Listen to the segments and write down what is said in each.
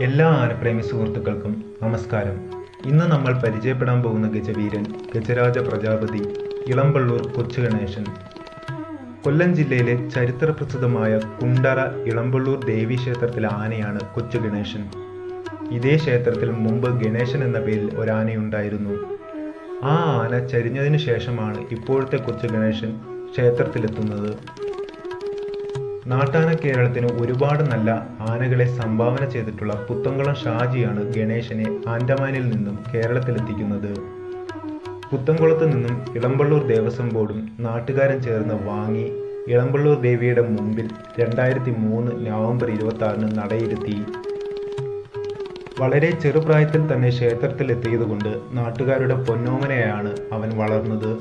എല്ലാ ആനപ്രേമി സുഹൃത്തുക്കൾക്കും നമസ്കാരം. ഇന്ന് നമ്മൾ പരിചയപ്പെടാൻ പോകുന്ന ഗജവീരൻ ഗജരാജ പ്രജാപതി ഇളമ്പള്ളൂർ കൊച്ചു ഗണേശൻ. കൊല്ലം ജില്ലയിലെ ചരിത്രപ്രസിദ്ധമായ കുണ്ടറ ഇളമ്പള്ളൂർ ദേവി ക്ഷേത്രത്തിലെ ആനയാണ് കൊച്ചു ഗണേശൻ. ഇതേ ക്ഷേത്രത്തിൽ മുമ്പ് ഗണേശൻ എന്ന പേരിൽ ഒരാനയുണ്ടായിരുന്നു. ആ ആന ചരിഞ്ഞതിനു ശേഷമാണ് ഇപ്പോഴത്തെ കൊച്ചു ഗണേശൻ ക്ഷേത്രത്തിലെത്തുന്നത്. നാട്ടാന കേരളത്തിന് ഒരുപാട് നല്ല ആനകളെ സംഭാവന ചെയ്തിട്ടുള്ള പുത്തംകുളം ഷാജിയാണ് ഗണേശനെ ആൻഡമാനിൽ നിന്നും കേരളത്തിലെത്തിക്കുന്നത്. പുത്തംകുളത്ത് നിന്നും ഇളമ്പള്ളൂർ ദേവസ്വം ബോർഡും നാട്ടുകാരും ചേർന്ന് വാങ്ങി ഇളമ്പള്ളൂർ ദേവിയുടെ മുമ്പിൽ രണ്ടായിരത്തി മൂന്ന് നവംബർ ഇരുപത്തി ആറിന് നടയിരുത്തി. വളരെ ചെറുപ്രായത്തിൽ തന്നെ ക്ഷേത്രത്തിലെത്തിയതുകൊണ്ട് നാട്ടുകാരുടെ പൊന്നോമനയാണ് അവൻ വളർന്നത്.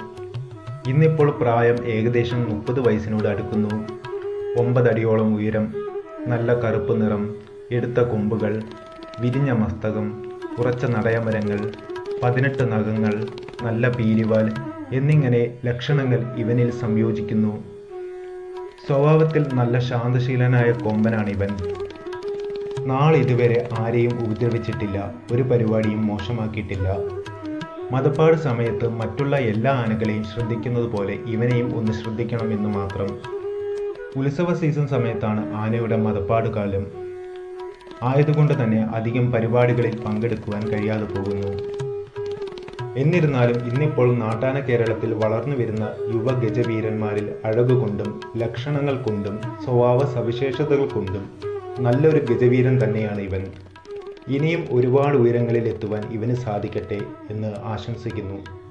ഇന്നിപ്പോൾ പ്രായം ഏകദേശം മുപ്പത് വയസ്സിനോട് അടുക്കുന്നു. ഒമ്പതടിയോളം ഉയരം നല്ല കറുപ്പ് നിറം എടുത്ത കൊമ്പുകൾ വിരിഞ്ഞ മസ്തകം ഉറച്ച നടയമരങ്ങൾ പതിനെട്ട് നഖങ്ങൾ നല്ല പീരിവാൽ എന്നിങ്ങനെ ലക്ഷണങ്ങൾ ഇവനിൽ സംയോജിക്കുന്നു. സ്വഭാവത്തിൽ നല്ല ശാന്തശീലനായ കൊമ്പനാണിവൻ. നാളിതുവരെ ആരെയും ഉപദ്രവിച്ചിട്ടില്ല ഒരു പരിപാടിയും മോശമാക്കിയിട്ടില്ല. മതപ്പാട് സമയത്ത് മറ്റുള്ള എല്ലാ ആനകളെയും ശ്രദ്ധിക്കുന്നത് പോലെ ഇവനെയും ഒന്ന് ശ്രദ്ധിക്കണമെന്ന് മാത്രം ഉത്സവ സീസൺ സമയത്താണ് ആനയുടെ മതപ്പാട് കാലം. ആയതുകൊണ്ട് തന്നെ അധികം പരിപാടികളിൽ പങ്കെടുക്കുവാൻ കഴിയാതെ പോകുന്നു. എന്നിരുന്നാലും ഇന്നിപ്പോൾ നാട്ടാന കേരളത്തിൽ വളർന്നു വരുന്ന യുവ ഗജവീരന്മാരിൽ അഴകുകൊണ്ടും ലക്ഷണങ്ങൾ കൊണ്ടും സ്വഭാവ സവിശേഷതകൾ കൊണ്ടും നല്ലൊരു ഗജവീരൻ തന്നെയാണ് ഇവൻ. ഇനിയും ഒരുപാട് ഉയരങ്ങളിൽ എത്തുവാൻ ഇവന് സാധിക്കട്ടെ എന്ന് ആശംസിക്കുന്നു.